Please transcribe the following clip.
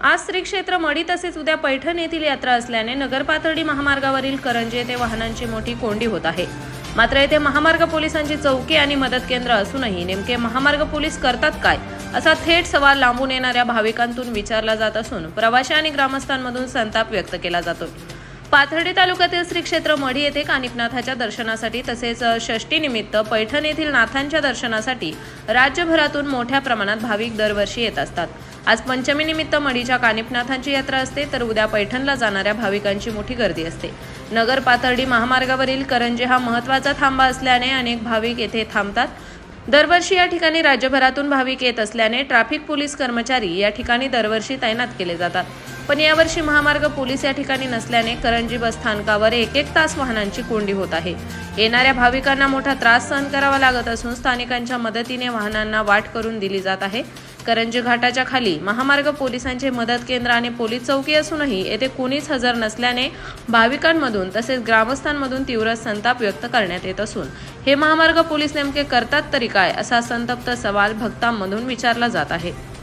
आज श्री क्षेत्र तसेच उद्या पैठण येथील यात्रा असल्याने नगरपातळी महामार्गावरील करंजे येथे वाहनांची मोठी कोंडी होत आहे. मात्र येथे महामार्ग पोलिसांची चौकी आणि मदत केंद्र असूनही नेमके महामार्ग पोलीस करतात काय असा थेट सवाल लांबून येणाऱ्या भाविकांतून विचारला जात असून प्रवाशी आणि ग्रामस्थांमधून संताप व्यक्त केला जातो. पाथर्डी तालुक्यातील श्री क्षेत्र मढी येथे कानिकनाथाच्या दर्शनासाठी तसेच षष्टीनिमित्त पैठण येथील नाथांच्या दर्शनासाठी राज्यभरातून मोठ्या प्रमाणात भाविक दरवर्षी येत असतात. आज पंचमीनिमित्त मढीच्या कानिपनाथांची यात्रा असते तर उद्या पैठणला जाणाऱ्या भाविकांची मोठी गर्दी असते. नगर पाथर्डी महामार्गावरील करंजे हा महत्त्वाचा थांबा असल्याने अनेक भाविक येथे थांबतात. दरवर्षी या ठिकाणी राज्यभरातून भाविक येत असल्याने ट्रॅफिक पोलीस कर्मचारी या ठिकाणी दरवर्षी तैनात केले जातात. पण यावर्षी महामार्ग पोलीस या ठिकाणी नसल्याने करंजी बस स्थानकावर एक एक तास वाहनांची कोंडी होत आहे. येणाऱ्या भाविकांना मोठा त्रास सहन करावा लागत असून स्थानिकांच्या मदतीने वाहनांना वाट करून दिली जात आहे. करंजी घाटाच्या खाली महामार्ग पोलिसांचे मदत केंद्र आणि पोलीस चौकी असूनही येथे कुणीच हजर नसल्याने भाविकांमधून तसेच ग्रामस्थांमधून तीव्र संताप व्यक्त करण्यात येत असून हे महामार्ग पोलीस नेमके करतात तरी काय असा संतप्त सवाल भक्तांमधून विचारला जात आहे.